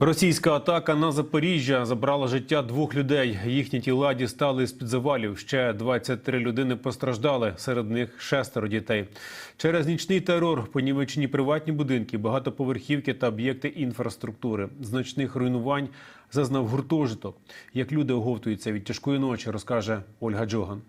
Російська атака на Запоріжжя забрала життя двох людей. Їхні тіла дістали з під завалів. Ще 23 людини постраждали. Серед них шестеро дітей. Через нічний терор понівечені приватні будинки, багатоповерхівки та об'єкти інфраструктури. Значних руйнувань зазнав гуртожиток. Як люди оговтуються від тяжкої ночі, розкаже Ольга Джоган.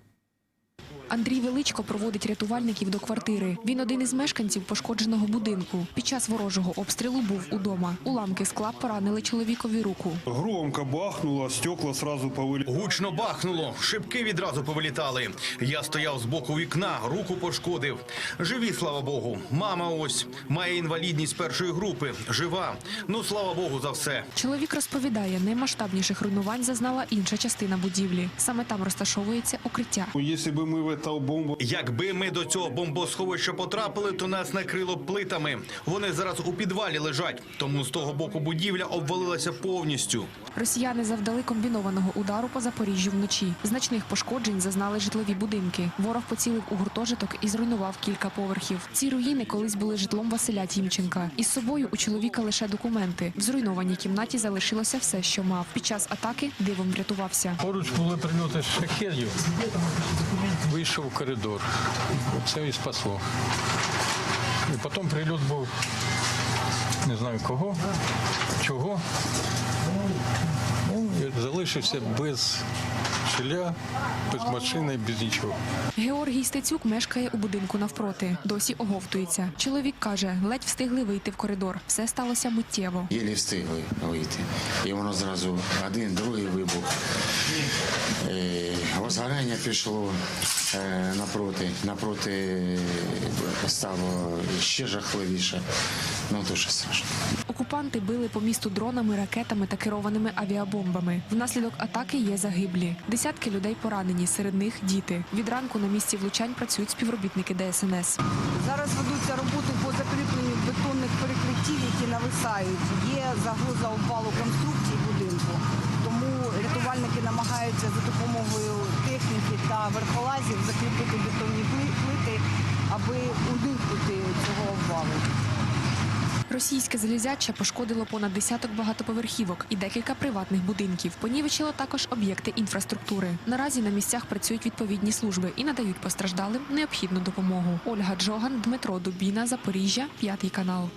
Андрій Величко проводить рятувальників до квартири. Він один із мешканців пошкодженого будинку. Під час ворожого обстрілу був удома. Уламки скла поранили чоловікові руку. Громко бахнуло, стекла сразу повылетели. Гучно бахнуло, шибки відразу повилітали. Я стояв з боку вікна, руку пошкодив. Живі, слава Богу. Мама ось має інвалідність першої групи. Жива. Ну слава Богу за все. Чоловік розповідає, наймасштабніших руйнувань зазнала інша частина будівлі. Саме там розташовується укриття. Если бы мы в эту бомбу... Якби ми до цього бомбосховища потрапили, то нас накрило плитами. Вони зараз у підвалі лежать, тому з того боку будівля обвалилася повністю. Росіяни завдали комбінованого удару по Запоріжжю вночі. Значних пошкоджень зазнали житлові будинки. Ворог поцілив у гуртожиток і зруйнував кілька поверхів. Ці руїни колись були житлом Василя Тімченка. Із собою у чоловіка лише документи. В зруйнованій кімнаті залишилося все, що мав. Під час атаки дивом врятувався. Поруч були прильоти шахедів. Вийшов у коридор. Це і спасло. І потім прильот був не знаю кого, чого. Залишився без жиля, без машини, без нічого. Георгій Стецюк мешкає у будинку навпроти. Досі оговтується. Чоловік каже, ледь встигли вийти в коридор. Все сталося миттєво. Єлі встигли вийти. І воно зразу один, другий вибух. Е, Возгорання пішло е, напроти. Напроти е, стало ще жахливіше. Ну, дуже страшно. Окупанти били по місту дронами, ракетами та керованими авіабомбами. Внаслідок атаки є загиблі. Десятки людей поранені, серед них діти. Від ранку на місці влучань працюють співробітники ДСНС. Зараз ведуться роботи по закріпленню бетонних перекриттів, які нависають. Є загроза обвалу конструкції будинку, тому рятувальники намагаються за допомогою та верхолазів закріпити бетонні пли- плити, аби уникнути цього обвалу. Російське залізяча пошкодило понад десяток багатоповерхівок і декілька приватних будинків. Понівечило також об'єкти інфраструктури. Наразі на місцях працюють відповідні служби і надають постраждалим необхідну допомогу. Ольга Джоган, Дмитро Дубіна, Запоріжжя, п'ятий канал.